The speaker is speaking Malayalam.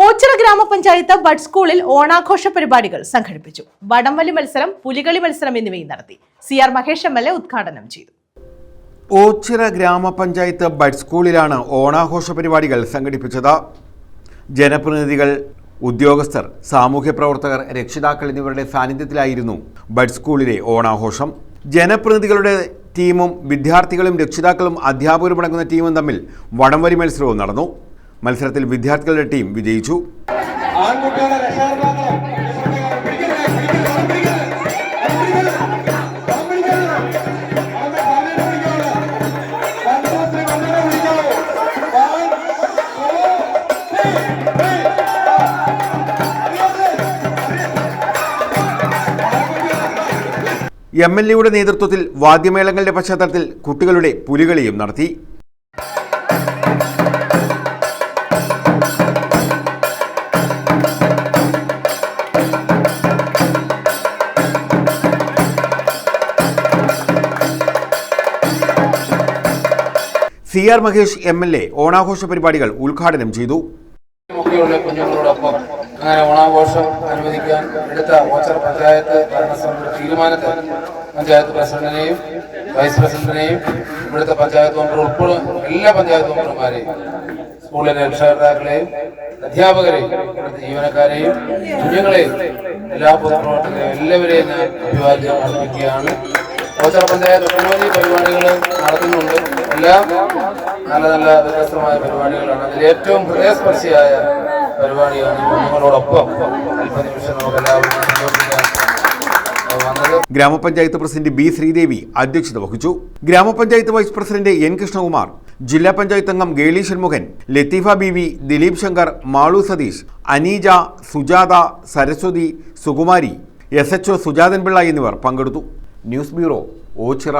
ഓച്ചിറ ഗ്രാമപഞ്ചായത്ത് ബഡ് സ്കൂളിൽ ഓണാഘോഷ പരിപാടികൾ സംഘടിപ്പിച്ചു. വടംവലി മത്സരം പുലികളി മത്സരം എന്നിവയും നടത്തി. C R Mahesh M L A ഉദ്ഘാടനം ചെയ്തു. ഓച്ചിറ ഗ്രാമപഞ്ചായത്ത് ബഡ് സ്കൂളിലാണ് ഓണാഘോഷ പരിപാടികൾ സംഘടിപ്പിച്ചത്. ജനപ്രതിനിധികൾ ഉദ്യോഗസ്ഥർ സാമൂഹ്യ പ്രവർത്തകർ രക്ഷിതാക്കൾ എന്നിവരുടെ സാന്നിധ്യത്തിലായിരുന്നു ബഡ് സ്കൂളിലെ ഓണാഘോഷം. ജനപ്രതിനിധികളുടെ ടീമും വിദ്യാർത്ഥികളും രക്ഷിതാക്കളും അധ്യാപകരും അടങ്ങുന്ന ടീമും തമ്മിൽ വടംവലി മത്സരവും നടന്നു. മത്സരത്തിൽ വിദ്യാർത്ഥികളുടെ ടീം വിജയിച്ചു. എം എൽ എയുടെ നേതൃത്വത്തിൽ വാദ്യമേളങ്ങളുടെ പശ്ചാത്തലത്തിൽ കുട്ടികളുടെ പുലികളിയും നടത്തി. C R Mahesh M L A ഓണാഘോഷ പരിപാടികൾ ഉദ്ഘാടനം ചെയ്തു. ഒക്കെയുള്ള കുഞ്ഞുങ്ങളോടൊപ്പം അങ്ങനെ ഓണാഘോഷം അനുവദിക്കാൻ എടുത്ത ഓച്ചർ പഞ്ചായത്ത് ഭരണസമിതി തീരുമാനത്തെ പഞ്ചായത്ത് പ്രസിഡന്റിനെയും വൈസ് പ്രസിഡന്റിനെയും ഇവിടുത്തെ പഞ്ചായത്ത് മെമ്പർ ഉൾപ്പെടെ എല്ലാ പഞ്ചായത്ത് മെമ്പർമാരെയും സ്കൂളിലെ രക്ഷകർത്താക്കളെയും അധ്യാപകരെയും ഇവിടുത്തെ ജീവനക്കാരെയും കുഞ്ഞുങ്ങളെയും എല്ലാ പൊതുപ്രവർത്തകരെയും എല്ലാവരെയും ഞാൻ അഭിവാദ്യം അർപ്പിക്കുകയാണ്. ഓച്ചർ പഞ്ചായത്ത് ഒട്ടനവധി പരിപാടികൾ നടത്തുന്നുണ്ട്. എല്ലാം നല്ല നല്ല വ്യത്യസ്തമായ പരിപാടികളാണ്. അതിൽ ഏറ്റവും ഹൃദയസ്പർശിയായ പരിപാടിയാണ് നിങ്ങളോടൊപ്പം അല്പനിമിഷം നമുക്ക് എല്ലാവരും ഗ്രാമപഞ്ചായത്ത് പ്രസിഡന്റ് ബി ശ്രീദേവി അധ്യക്ഷത വഹിച്ചു. ഗ്രാമപഞ്ചായത്ത് വൈസ് പ്രസിഡന്റ് എൻ കൃഷ്ണകുമാർ ജില്ലാ പഞ്ചായത്ത് അംഗം Geli Shanmughan Latheefa B V Dileep Shankar Malu Satheesh Aneeja Sujatha Saraswathi Sukumari S H O Sujathan Pillai എന്നിവർ പങ്കെടുത്തു. News bureau Ochira.